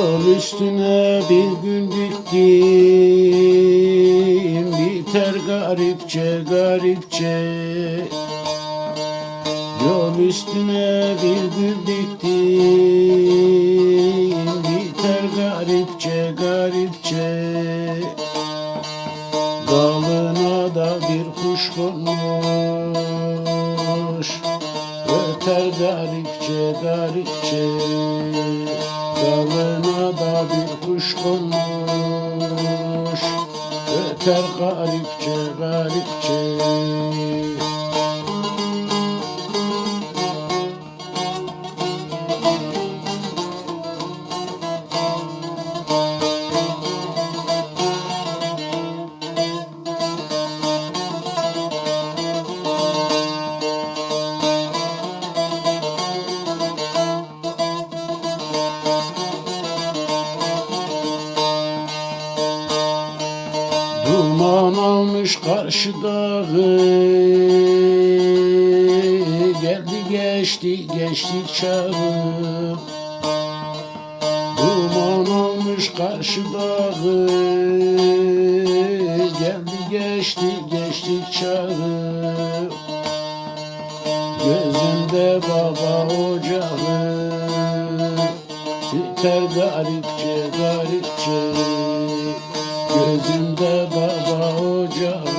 Yol üstüne bir gün gittim Biter garipçe garipçe. Yol üstüne bir gün gittim Biter garipçe garipçe. Dalına da bir kuş konmuş Öter garipçe garipçe Dalına da bir kuş konmuş. Öter garipçe garipçe Duman almış karşı dağı. Geldi geçti geçtik çağı. Duman almış karşı dağı. Geldi geçti geçtik çağı. Gözümde baba ocağı. Biter garipçe garipçe Gözümde baba ocağı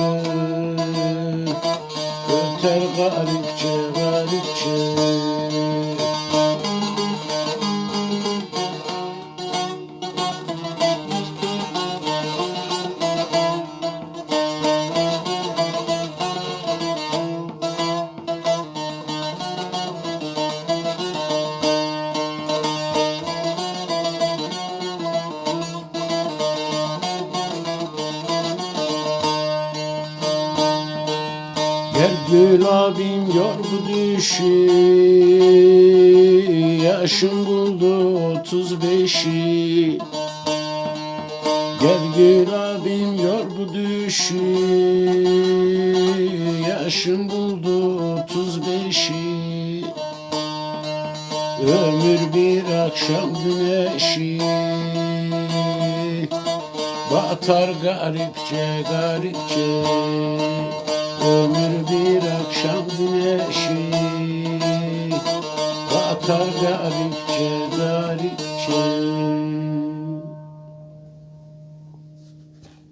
Gel gül abim yor bu düşü Yaşım buldu otuz beşi. Gel gül abim yor bu düşü Yaşım buldu otuz beşi. Ömür bir akşam güneşi. Batar garipçe garipçe. Ömür Garipçe garipçe